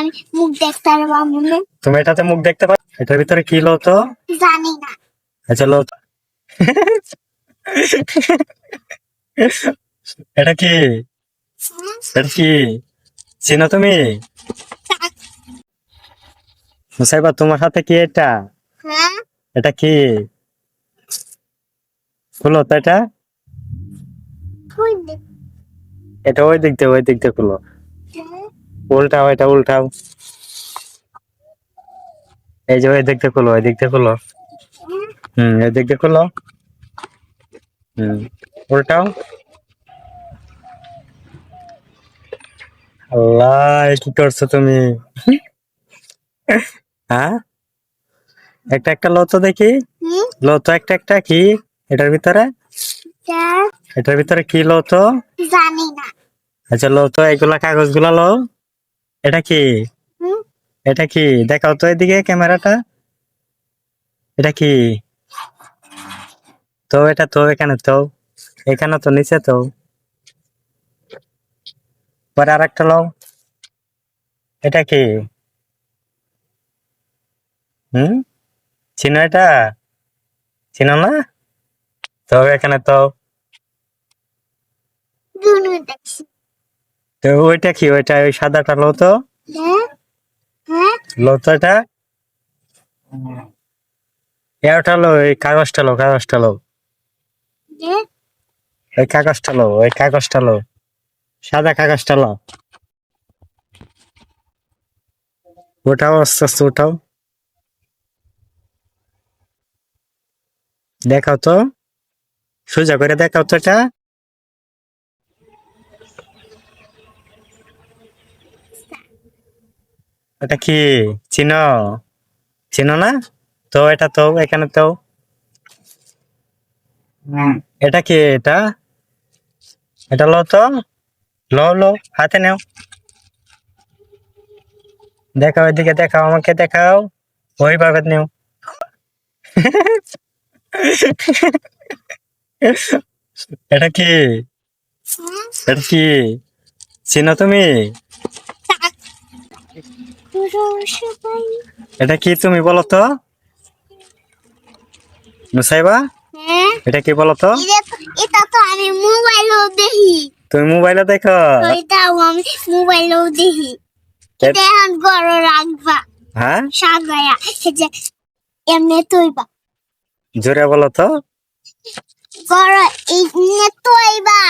আমি মুখ দেখতে পারব তুমি এটাতে মুখ দেখতে পারো? এটার ভিতরে কি লো তো? জানি না। আচ্ছা লো এটা কি? এটা কি? চিনো তুমি? মুসাইবা তোমার হাতে কি এটা? হ্যাঁ। এটা কি? খুলো তো এটা। এটা ওই দিক দিয়ে ওই দিক দিয়ে খুলো। উল্টাও এটা উল্টাও। এই যে ওই দিয়ে খুলো ওই দিক দিয়ে খুলো। হুম এই দিয়ে খুলো। হুম উল্টাও। আল্লাহ কি করছ তুমি? হ্যাঁ? একটা একটা লো তো দেখি লতো একটা একটা কি? এটার ভিতরে? এটার ভিতরে কি লতো? জানি না। আচ্ছা লতো এগুলা কাগজগুলা লো এটা কি? এটা কি? দেখাও তো এদিকে ক্যামেরাটা। এটা কি? তো এটা তো এখানে তো। এখানে তো নিচে তো। পরে আর একটা লও। এটা কি? হুম? চিনো এটা? চিনো না? তো এখানে তো। তো ওইটা কি? ওইটা ওই সাদাটা লো তো হ্যাঁ। হ্যাঁ। লো তো এটা লো এই কাগজটা লো কাগজটা লো। ওই কাগজটা লো ওই কাগজটা লো। সাদা কাগজটা লো। ওটাও আস্তে আস্তে ওঠাও দেখাও তো। সোজা করে দেখাও তো এটা। এটা কি? চিনো? চিনো না? তো এটা তো এখানে তো। এটা কি এটা? এটা লো তো? লো লো হাতে নেও। দেখাও এদিকে দেখাও আমাকে দেখাও। ওইভাবে নেও। এটা কি? এটা কি? চিনো তুমি? এটা কি তুমি বলো তো? নুসাইবা? হ্যাঁ? এটা কি বলো তো? এটা তো আমি মোবাইলেও দেখি। তুমি মোবাইলে দেখো? এটাও আমি মোবাইলেও দেখি। এটা এখন বড় রাখবা। হ্যাঁ? সাজায়া যে এমনি তৈবা। জোরে বলো তো। বড় এমনি তৈবা।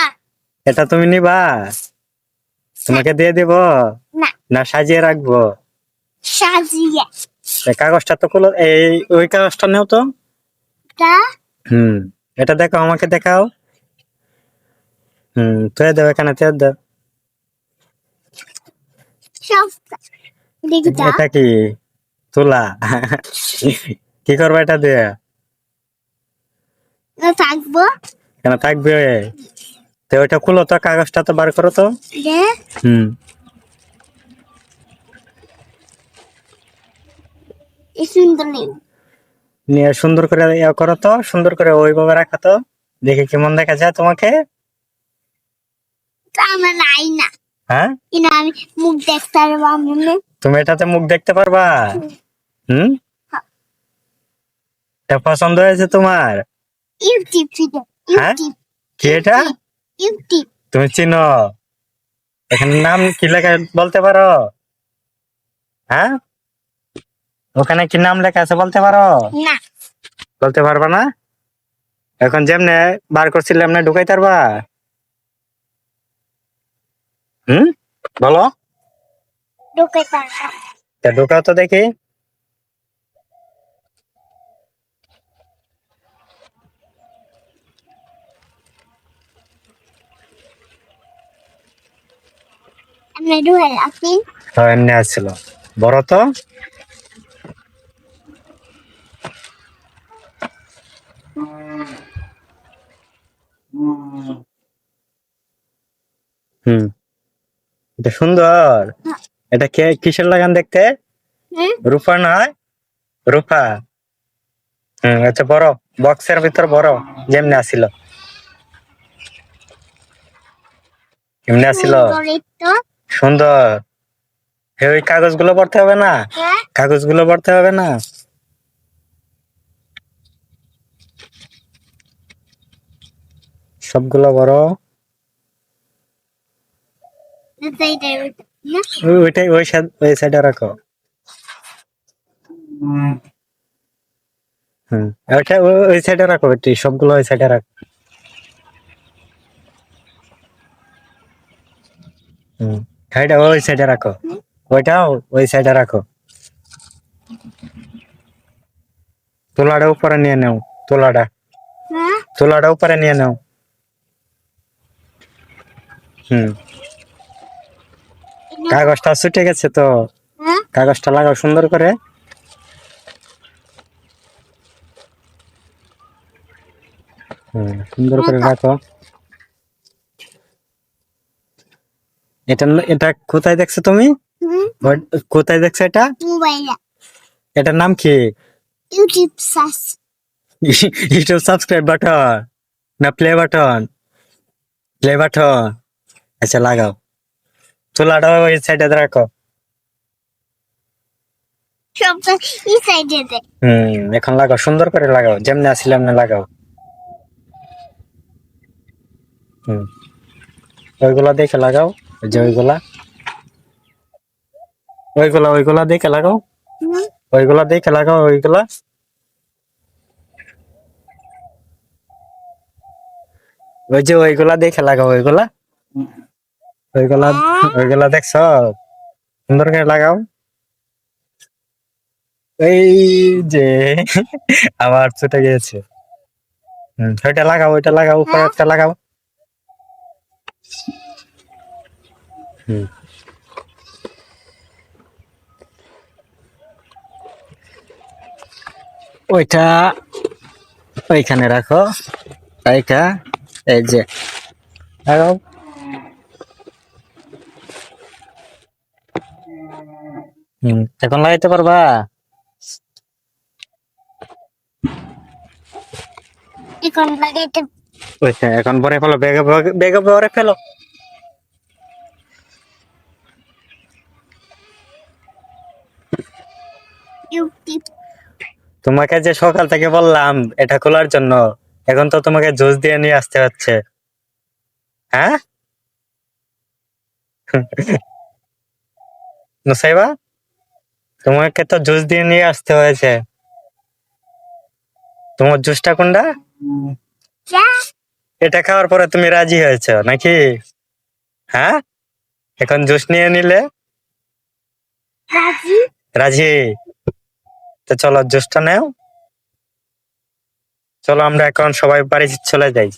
এটা তুমি নিবা? তোমাকে দিয়ে দিব? না। না সাজিয়ে রাখব? সাজিয়ে। এই কাগজটা তো খুলো এই ওই কাগজটা নেও তো। তা? হুম এটা দেখো আমাকে দেখাও। হুম তুই দাও এখানে তুই দাও। এটা কি? তুলা? কি করব এটা দিয়ে? থাকব। কেন থাকবে? তো ওইটা খুলো তো কাগজটা তো বার করো তো। হুম। সুন্দর নেই। নিয়ে সুন্দর করে ইয়া করো তো সুন্দর করে ওইভাবে রাখো তো। দেখে কেমন দেখা যায় তোমাকে। আমার নাই না। হ্যাঁ? কিন্তু আমি মুখ দেখতে পারব মনে তুমি এটাতে মুখ দেখতে পারবা? হুম? এটা পছন্দ হয়েছে তোমার? ইউটিউব ভিডিও হ্যাঁ? ইউটিউব। কি এটা? ইউটিউব। তুমি চিনো? এখানে নাম কি লেখা বলতে পারো? হ্যাঁ? ওখানে কি নাম লেখা আছে বলতে পারো? না। বলতে পারবা না? এখন যেমনে বার করছিলে এমনি ঢুকাই পারবা হুম? বলো। তা ঢুকাও তো দেখি। এমনি আসছিল। বড় তো? হুম। এটা সুন্দর। এটা কে কিসের লাগান দেখতে? রূপা নয় রূপা। হুম আচ্ছা বড়। বক্সের ভিতর বড়। যেমনি আসিল। এমনি আসিল। সুন্দর ওই কাগজগুলো পড়তে হবে না? হ্যাঁ। কাগজগুলো পড়তে হবে না? সবগুলো বড়। ওইটাই ওই সাইড- ওই সাইডে রাখো। হুম ওইটা ওই সাইডে রাখো একটু সবগুলো ওই সাইডে রাখো। হুম সাইডে ওই সাইডে রাখো। ওইটাও ওই সাইডে রাখো। তোলাটা উপরে নিয়ে নাও তোলাটা। হ্যাঁ? তোলাটা উপরে নিয়ে নাও। হুম। কাগজটা ছুটে গেছে তো। হ্যাঁ? কাগজটা লাগাও সুন্দর করে। সুন্দর করে রাখো। এটা এটা কোথায় দেখছ তুমি? কোথায় দেখছ এটা? এটার নাম কি? ইউটিউব ইউটিউব সাবস্ক্রাইব বাটন না প্লে বাটন? Play button. আচ্ছা লাগাও তোলাটা ওই সাইডে রাখো সবটা এই সাইডে দে হুম এখন লাগাও সুন্দর করে লাগাও যেমনি আসলে এমনি লাগাও হুম ওইগুলা দেখে লাগাও ওই যে ওইগুলা ওইগুলা ওইগুলা দেখে লাগাও হুম ওইগুলা দেখে লাগাও ওইগুলা ওই যে ওইগুলা দেখে লাগাও ওইগুলা ওইগুলা ওইগুলা দেখছ? সুন্দর করে লাগাও। এই যে আবার ছুটে গিয়েছে। হুম ওইটা লাগাও ওইটা লাগাও উপরে একটা লাগাও। হুম। ওইটা ওইখানে রাখো। এইটা এই যে। লাগাও। হুম এখন লাগাইতে পারবা? এখন লাগাইতে ওইটা এখন পরে ফেলো বেগে বেগে- বেগে পরে ফেলো। তোমাকে যে সকাল থেকে বললাম এটা খোলার জন্য এখন তো তোমাকে জুস দিয়ে নিয়ে আসতে হচ্ছে। হ্যাঁ? নুসাইবা তোমাকে তো জুস দিয়ে নিয়ে আসতে হয়েছে। তোমার জুসটা কোনটা? এটা খাওয়ার পরে তুমি রাজি হয়েছো নাকি? হ্যাঁ? এখন জুস নিয়ে নিলে? রাজি। তো চলো জুসটা নেও। চলো আমরা এখন সবাই বাড়ি চলে যাই।